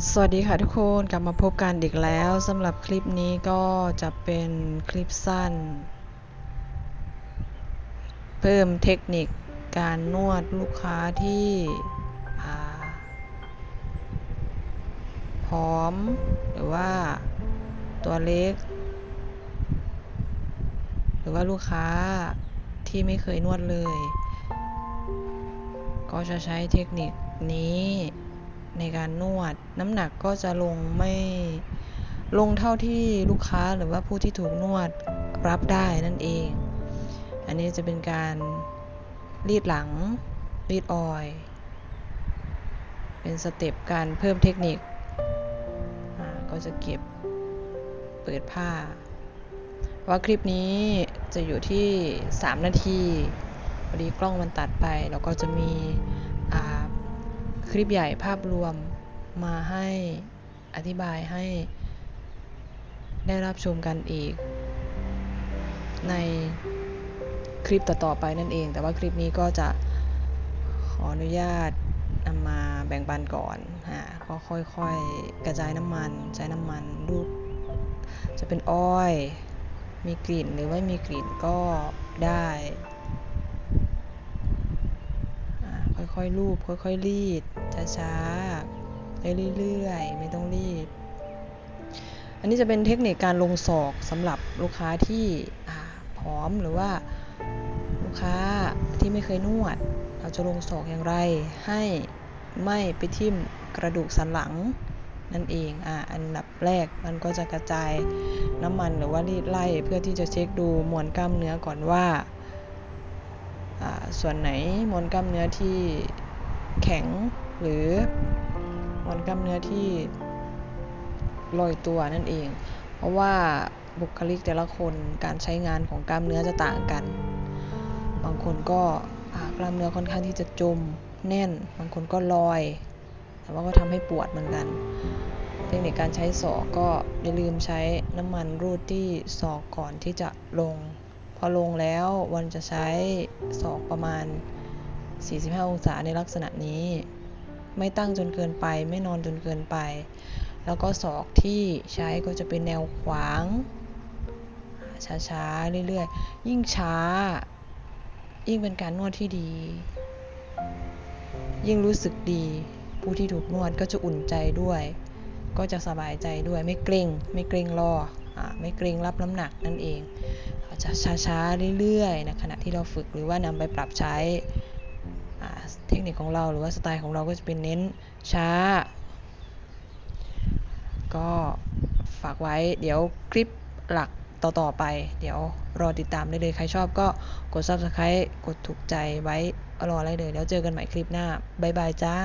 สวัสดีค่ะทุกคนกลับมาพบกันอีกแล้วสำหรับคลิปนี้ก็จะเป็นคลิปสั้น เพิ่มเทคนิคการนวดลูกค้าที่อ่าผอม หรือว่าตัวเล็ก หรือว่าลูกค้าที่ไม่เคยนวดเลย ก็จะใช้เทคนิคนี้ ในการนวด น้ำหนักก็จะลงไม่ลงเท่าที่ลูกค้าหรือว่าผู้ที่ถูกนวดรับได้นั่นเอง อันนี้จะเป็นการรีดหลัง รีดออยเป็นสเต็ปการเพิ่มเทคนิค ก็จะเก็บเปิดผ้า ว่าคลิปนี้จะอยู่ที่ 3 นาทีพอดีกล้องมันตัดไป แล้วก็จะมี คลิปใหญ่ภาพรวมมาให้อธิบายให้ได้รับชมกันอีก ในคลิปต่อๆไปนั่นเอง แต่ว่าคลิปนี้ก็จะขออนุญาตนำมาแบ่งปันก่อนฮะก็ค่อยๆ กระจายน้ำมันใช้น้ำมันรูปจะเป็นอ้อย มีกลิ่นหรือไม่มีกลิ่นก็ได้อ่า ค่อยๆลูบค่อยๆรีดช้าๆไปเรื่อยๆ ไม่ต้องรีบ อันนี้จะเป็นเทคนิคการลงศอกสำหรับลูกค้าที่อ่าผอมหรือว่าลูกค้าที่ไม่เคยนวด เราจะลงศอกอย่างไร ให้ไม่ไปทิ่มกระดูกสันหลังนั่นเอง อ่าอันดับแรกมันก็จะกระจายน้ำมันหรือว่ารีดไล่เพื่อที่จะเช็คดูมวลกล้ามเนื้อก่อนว่า ส่วนไหนมวลกล้ามเนื้อที่แข็งหรือมวลกล้ามเนื้อที่ลอยตัวนั่นเอง เพราะว่าบุคลิกแต่ละคนการใช้งานของกล้ามเนื้อจะต่างกัน บางคนก็กล้ามเนื้อค่อนข้างที่จะจมแน่น บางคนก็ลอย แต่ว่าก็ทำให้ปวดเหมือนกัน เทคนิคการใช้ศอกก็อย่าลืมใช้น้ำมันรูดที่ศอกก่อนที่จะลง อลงแล้ววันจะใช้ศอกประมาณ 45 องศาในลักษณะนี้ ไม่ตั้งจนเกินไป ไม่นอนจนเกินไป แล้วก็ศอกที่ใช้ก็จะเป็นแนวขวาง ช้าๆ เรื่อยๆ ยิ่งช้า ยิ่งเป็นการนวดที่ดี ยิ่งรู้สึกดี ผู้ที่ถูกนวดก็จะอุ่นใจด้วย ก็จะสบายใจด้วย ไม่เกรงไม่เกรงรอ ไม่เกรงรับน้ำหนักนั่นเองเราจะช้าๆเรื่อยๆในขณะที่เราฝึกหรือว่านำไปปรับใช้เทคนิคของเราหรือว่าสไตล์ของเราก็จะเป็นเน้นช้า ก็ฝากไว้เดี๋ยวคลิปหลักต่อ ๆ ไป เดี๋ยวรอติดตามได้เลย ใครชอบก็กด subscribe กดถูกใจไว้รออะไรเลย แล้วเจอกันใหม่คลิปหน้า บ๊ายบายจ้า